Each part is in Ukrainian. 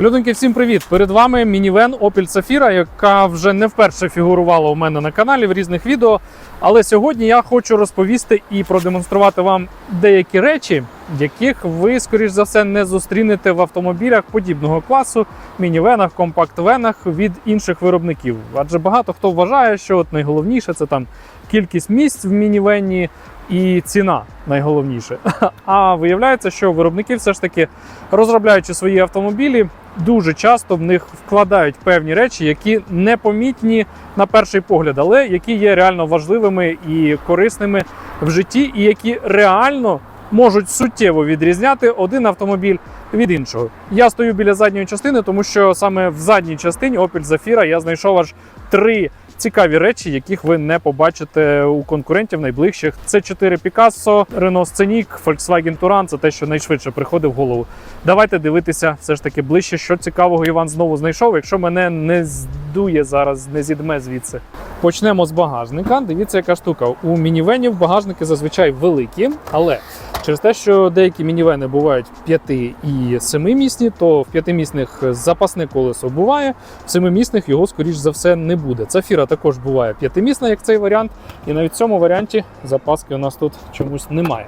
Людоньки, всім привіт! Перед вами мінівен Opel Safira, яка вже не вперше фігурувала у мене на каналі в різних відео. Але сьогодні я хочу розповісти і продемонструвати вам деякі речі, яких ви, скоріш за все, не зустрінете в автомобілях подібного класу, мінівенах, компакт-венах від інших виробників. Адже багато хто вважає, що от найголовніше це там кількість місць в мінівені і ціна найголовніше. А виявляється, що виробники все ж таки розробляючи свої автомобілі, дуже часто в них вкладають певні речі, які непомітні на перший погляд, але які є реально важливими і корисними в житті, і які реально можуть суттєво відрізняти один автомобіль від іншого. Я стою біля задньої частини, тому що саме в задній частині Opel Zafira я знайшов аж три цікаві речі, яких ви не побачите у конкурентів найближчих. Це 4 Picasso, Renault Scenic, Volkswagen Touran. Це те, що найшвидше приходить в голову. Давайте дивитися все ж таки ближче, що цікавого Іван знову знайшов. Якщо мене не здує зараз, не зідме звідси. Почнемо з багажника. Дивіться, яка штука. У мінівенів багажники зазвичай великі, але через те, що деякі мінівени бувають 5 і 7-місні, то в 5-місних запасне колесо буває, в 7-місних його, скоріш за все, не буде. Цафіра також буває 5-місна, як цей варіант, і навіть в цьому варіанті запаски у нас тут чомусь немає.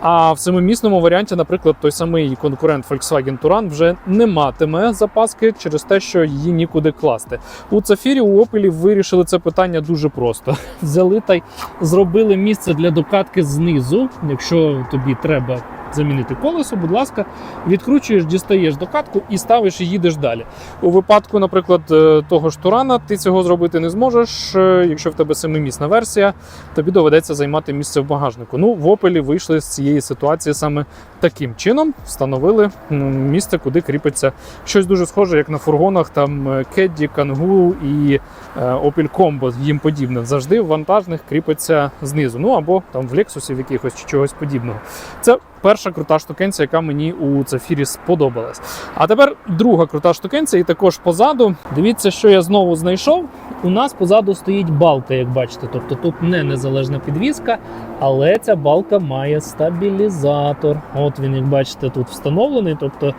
А в семимісному варіанті, наприклад, той самий конкурент Volkswagen Touran вже не матиме запаски через те, що її нікуди класти. У Цафірі у Opel вирішили це питання дуже просто. Взяли та й зробили місце для докатки знизу. Якщо тобі треба замінити колесо, будь ласка, відкручуєш, дістаєш докатку і ставиш і їдеш далі. У випадку, наприклад, е, того ж Турана, ти цього зробити не зможеш. Е, Якщо в тебе семимісна версія, тобі доведеться займати місце в багажнику. Ну, в Opel вийшли з цієї ситуації саме таким чином. Встановили місце, куди кріпиться щось дуже схоже, як на фургонах, там е, Caddy, Kangoo і е, Opel Combo, їм подібне. Завжди в вантажних кріпиться знизу. Ну або там в Lexus в якихось чи чогось подібного. Це перша крута штукенція, яка мені у Цафірі сподобалась. А тепер друга крута штукенція, і також позаду. Дивіться, що я знову знайшов. У нас позаду стоїть балка, як бачите. Тобто тут не незалежна підвізка, але ця балка має стабілізатор. От він, як бачите, тут встановлений. Тобто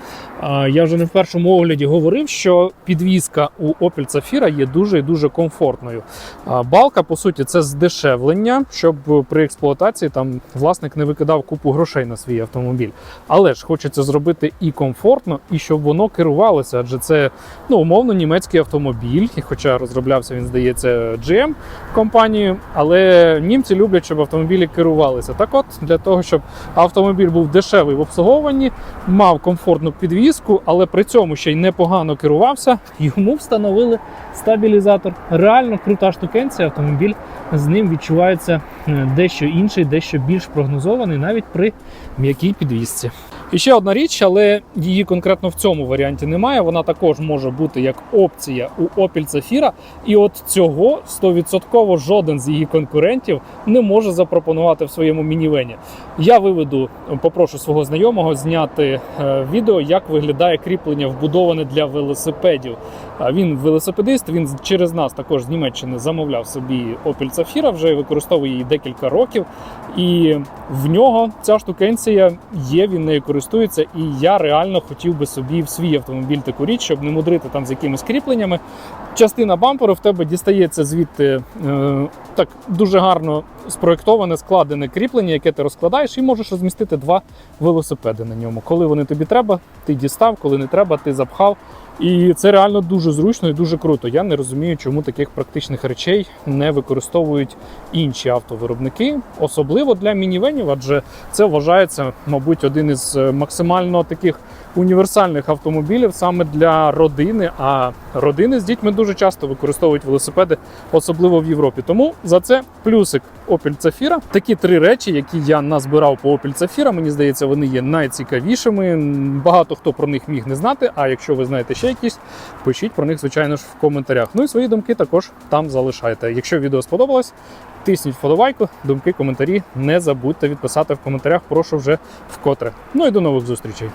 я вже не в першому огляді говорив, що підвізка у Opel Zafira є дуже і дуже комфортною. Балка, по суті, це здешевлення, щоб при експлуатації там власник не викидав купу грошей на свій автомобіль. Але ж хочеться зробити і комфортно, і щоб воно керувалося, адже це ну, умовно німецький автомобіль, хоча розроблявся він, здається, GM компанією, але німці люблять, щоб автомобілі керувалися. Так от, для того, щоб автомобіль був дешевий в обслуговуванні, мав комфортну підвізку, але при цьому ще й непогано керувався, йому встановили стабілізатор. Реально крута штукенція, автомобіль з ним відчувається е, дещо інший, дещо більш прогнозований, навіть при м'якій підвісці. І ще одна річ, але її конкретно в цьому варіанті немає. Вона також може бути як опція у Opel Zafira. І от цього 100% жоден з її конкурентів не може запропонувати в своєму мінівені. Я виведу, попрошу свого знайомого зняти е, відео, як виглядає кріплення вбудоване для велосипедів. Він велосипедист, він через нас також з Німеччини замовляв собі Opel Zafira, вже використовує її декілька років. І в нього ця штукенція є, він нею користується. І я реально хотів би собі в свій автомобіль таку річ, щоб не мудрити там з якимись кріпленнями. Частина бамперу в тебе дістається звідти е, так дуже гарно спроєктоване, складене кріплення, яке ти розкладаєш, і можеш розмістити два велосипеди на ньому. Коли вони тобі треба, ти дістав, коли не треба, ти запхав. І це реально дуже зручно і дуже круто. Я не розумію, чому таких практичних речей не використовують інші автовиробники, особливо для мінівенів, адже це вважається, мабуть, один із е, максимально таких універсальних автомобілів саме для родини. А родини з дітьми дуже часто використовують велосипеди, особливо в Європі. Тому за це плюсик Opel Zafira. Такі три речі, які я назбирав по Opel Zafira, мені здається, вони є найцікавішими. Багато хто про них міг не знати. А якщо ви знаєте ще якісь, пишіть про них, звичайно ж, в коментарях. Ну і свої думки також там залишайте. Якщо відео сподобалось, тисніть вподобайку, думки, коментарі. Не забудьте відписати в коментарях. Прошу вже вкотре. Ну і до нових зустрічей.